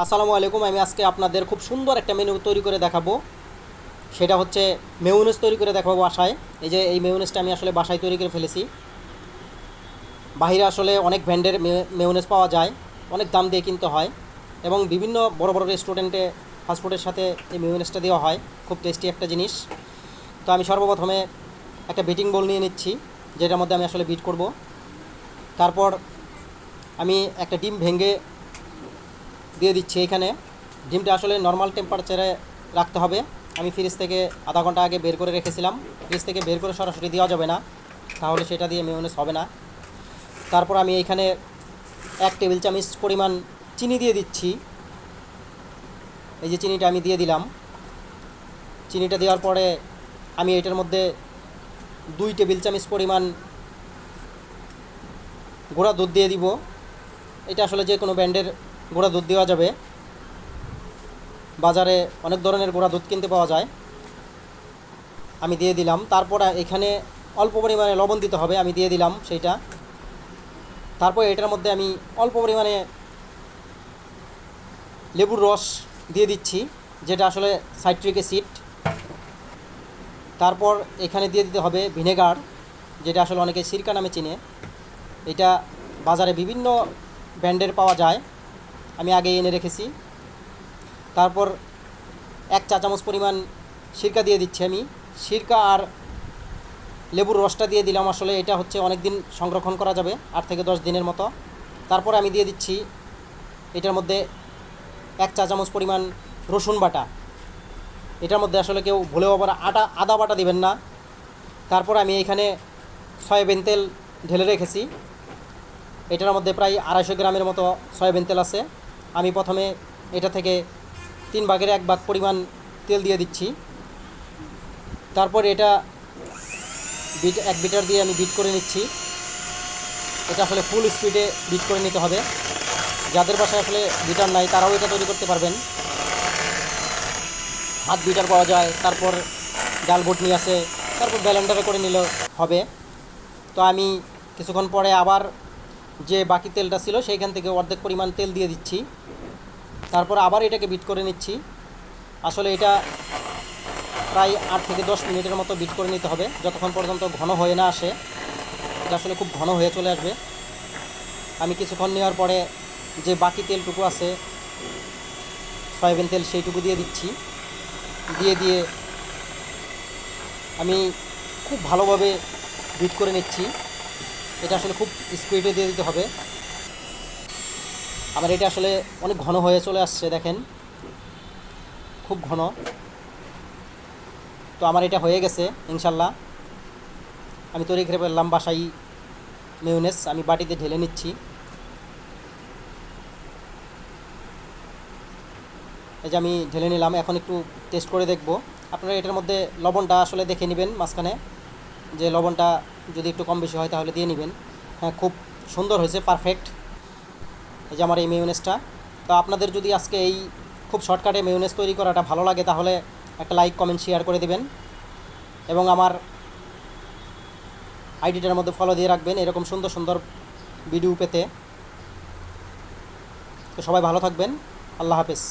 আসসালামু আলাইকুম, আমি আজকে আপনাদের খুব সুন্দর একটা মেনু তৈরি করে দেখাবো। সেটা হচ্ছে মেউনেস তৈরি করে দেখাবো বাসায়। এই যে এই মেউনেসটা আমি আসলে বাসায় তৈরি করে ফেলেছি। বাহিরে আসলে অনেক ব্র্যান্ডের মেউনেস পাওয়া যায়। অনেক দাম দিয়ে কিনতে হয়। এবং বিভিন্ন বড় বড় রেস্টুরেন্টে ফাস্টফুডের সাথে এই মেউনেসটা দেওয়া হয়। খুব টেস্টি একটা জিনিস। তো আমি সর্বপ্রথমে একটা বিটিং বোল নিয়ে নিচ্ছি, যেটার মধ্যে আমি আসলে বিট করব। তারপর আমি একটা ডিম ভেঙে দিয়ে দিচ্ছি এখানে। ডিমটা আসলে নর্মাল টেম্পারেচারে রাখতে হবে। আমি ফ্রিজ থেকে আধা ঘণ্টা আগে বের করে রেখেছিলাম। ফ্রিজ থেকে বের করে সরাসরি দেওয়া যাবে না। তাহলে সেটা দিয়ে মেয়নেস হবে না। তারপর আমি এখানে এক টেবিল চামচ পরিমাণ চিনি দিয়ে দিচ্ছি। এই যে চিনিটা আমি দিয়ে দিলাম। চিনিটা দেওয়ার পরে আমি এটার মধ্যে দুই টেবিল চামচ পরিমাণ গুঁড়া দুধ দিয়ে দিব। এটা আসলে যে কোনো ব্র্যান্ডের গুঁড়া দুধ দেওয়া যাবে। বাজারে অনেক ধরনের গুঁড়া দুধ কিনতে পাওয়া যায়। আমি দিয়ে দিলাম। তারপর এখানে অল্প পরিমাণে লবণ দিতে হবে, আমি দিয়ে দিলাম সেইটা। তারপর এটার মধ্যে আমি অল্প পরিমাণে লেবুর রস দিয়ে দিচ্ছি, যেটা আসলে সাইট্রিক অ্যাসিড। তারপর এখানে দিয়ে দিতে হবে ভিনেগার, যেটা আসলে অনেকে সিরকা নামে চিনে। এটা বাজারে বিভিন্ন ব্র্যান্ডের পাওয়া যায়। আমি আগে এনে রেখেছি। তারপর এক চা চামচ পরিমাণ সিরকা দিয়ে দিচ্ছি আমি। সিরকা আর লেবুর রসটা দিয়ে দিলাম আসলে, এটা হচ্ছে অনেক দিন সংরক্ষণ করা যাবে, আট থেকে দশ দিনের মতো। তারপর আমি দিয়ে দিচ্ছি এটার মধ্যে এক চা চামচ পরিমাণ রসুন বাটা। এটার মধ্যে আসলে কেউ ভুলেও আবার আটা, আদা বাটা দিবেন না। তারপর আমি এখানে সয়াবিন তেল ঢেলে রেখেছি। এটার মধ্যে প্রায় আড়াইশো গ্রামের মতো সয়াবিন তেল আছে। আমি প্রথমে এটা থেকে তিন ভাগের এক ভাগ পরিমাণ তেল দিয়ে দিচ্ছি। তারপর এটা বিট, এক বিটার দিয়ে আমি বিট করে নিচ্ছি। এটা আসলে ফুল স্পিডে বিট করে নিতে হবে। যাদের বাসায় আসলে বিটার নাই, তারাও এটা তৈরি করতে পারবেন। হাত বিটার পাওয়া যায়, তারপর ডাল বটনি আছে তারপর ব্যালেন্ডারে করে নিলে হবে। তো আমি কিছুক্ষণ পরে আবার যে বাকি তেলটা ছিল, সেইখান থেকে অর্ধেক পরিমাণ তেল দিয়ে দিচ্ছি। তারপর আবার এটাকে বিট করে নিচ্ছি। আসলে এটা প্রায় আট থেকে দশ মিনিটের মতো বিট করে নিতে হবে। যতক্ষণ পর্যন্ত ঘন হয়ে না আসে, এটা আসলে খুব ঘন হয়ে চলে আসবে। আমি কিছুক্ষণ নেওয়ার পরে যে বাকি তেলটুকু আছে, সয়াবিন তেল সেইটুকু দিয়ে দিচ্ছি। দিয়ে দিয়ে আমি খুব ভালোভাবে বিট করে নিচ্ছি। এটা আসলে খুব স্পিডে দিয়ে দিতে হবে। আমার এটা আসলে অনেক ঘন হয়ে চলে আসছে, দেখেন। খুব ঘন। তো আমার এটা হয়ে গেছে, ইনশাল্লাহ। আমি তৈরি করে ফেললাম বাসাই মেউনেস আমি বাটিতে ঢেলে নিচ্ছি। এই যে আমি ঢেলে নিলাম, এখন একটু টেস্ট করে দেখব। আপনারা এটার মধ্যে লবণটা আসলে দেখে নেবেন মাঝখানে। যে লবণটা যদি একটু কম বেশি হয় তাহলে দিয়ে নেবেন। হ্যাঁ খুব সুন্দর হয়েছে পারফেক্ট এই যে আমার এই মেয়নেসটা তো আপনাদের যদি আজকে এই খুব শর্টকাটে মেয়নেস তৈরি করাটা ভালো লাগে, তাহলে একটা লাইক কমেন্ট শেয়ার করে দেবেন। এবং আমার আইডিটার মধ্যে ফলো দিয়ে রাখবেন, এরকম সুন্দর সুন্দর ভিডিও পেতে। তো সবাই ভালো থাকবেন। আল্লাহ হাফেজ।